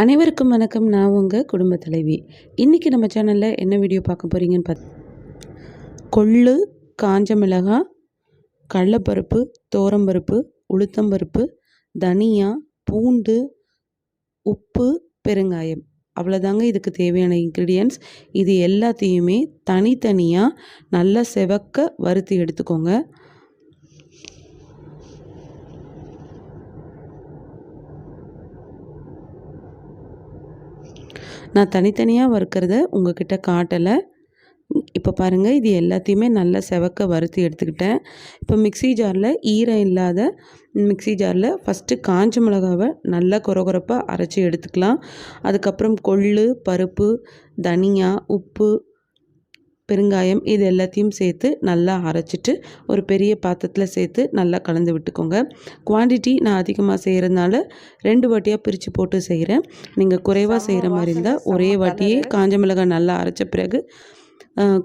அனைவருக்கும் வணக்கம். நான் உங்கள் குடும்ப தலைவி. இன்றைக்கி நம்ம சேனலில் என்ன வீடியோ பார்க்க போகிறீங்கன்னு பார்த்து கொள்ளு காஞ்ச மிளகாய் கடலப்பருப்பு தோரம்பருப்பு உளுத்தம்பருப்பு தனியா பூண்டு உப்பு பெருங்காயம். அவ்வளோதாங்க இதுக்கு தேவையான இன்க்ரீடியன்ட்ஸ் இது எல்லாத்தையுமே தனித்தனியாக நல்லா செவக்க வறுத்து எடுத்துக்கோங்க. நான் தனித்தனியாக வறுக்கிறத உங்ககிட்ட காட்டலை. இப்போ பாருங்கள் இது எல்லாத்தையுமே நல்லா செவக்க வறுத்து எடுத்துக்கிட்டேன். இப்போ மிக்ஸி ஜாரில் ஈரம் இல்லாத மிக்ஸி ஜாரில் ஃபஸ்ட்டு காஞ்ச மிளகாவை நல்லா குறகுறப்பாக அரைச்சி எடுத்துக்கலாம். அதுக்கப்புறம் கொள்ளு பருப்பு தனியா உப்பு பெருங்காயம் இது எல்லாத்தையும் சேர்த்து நல்லா அரைச்சிட்டு ஒரு பெரிய பாத்திரத்தில் சேர்த்து நல்லா கலந்து விட்டுக்கோங்க. குவான்டிட்டி நான் அதிகமாக செய்கிறதுனால ரெண்டு வாட்டியாக பிரித்து போட்டு செய்கிறேன் நீங்கள் குறைவாக செய்கிற மாதிரி இருந்தால் ஒரே வாட்டியே காஞ்ச மிளகாய் நல்லா அரைச்ச பிறகு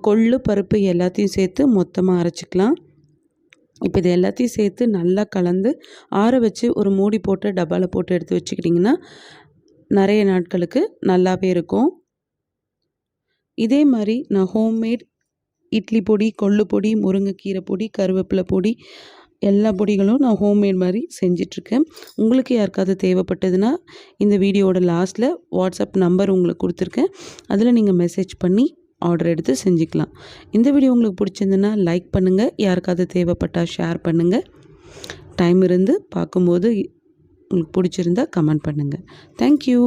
கொள்ளு பருப்பு எல்லாத்தையும் சேர்த்து மொத்தமாக அரைச்சிக்கலாம். இப்போ இது எல்லாத்தையும் சேர்த்து நல்லா கலந்து ஆற வச்சு ஒரு மூடி போட்டு டப்பாவில் போட்டு எடுத்து வச்சுக்கிட்டிங்கன்னா நிறைய நாட்களுக்கு நல்லாவே இருக்கும். இதே மாதிரி நான் ஹோம்மேட் இட்லி பொடி கொள்ளு பொடி முருங்கைக்கீரை பொடி கருவேப்பிலை பொடி எல்லா பொடிகளும் நான் ஹோம்மேட் மாதிரி செஞ்சிட்ருக்கேன். உங்களுக்கு யாருக்காவது தேவைப்பட்டதுன்னா இந்த வீடியோவோட லாஸ்ட்டில் வாட்ஸ்அப் நம்பர் உங்களுக்கு கொடுத்துருக்கேன். அதில் நீங்கள் மெசேஜ் பண்ணி ஆர்டர் எடுத்து செஞ்சுக்கலாம். இந்த வீடியோ உங்களுக்கு பிடிச்சிருந்துன்னா லைக் பண்ணுங்கள் யாருக்காவது தேவைப்பட்டால் ஷேர் பண்ணுங்கள் டைம் இருந்து பார்க்கும்போது உங்களுக்கு பிடிச்சிருந்தா கமெண்ட் பண்ணுங்கள் தேங்க்யூ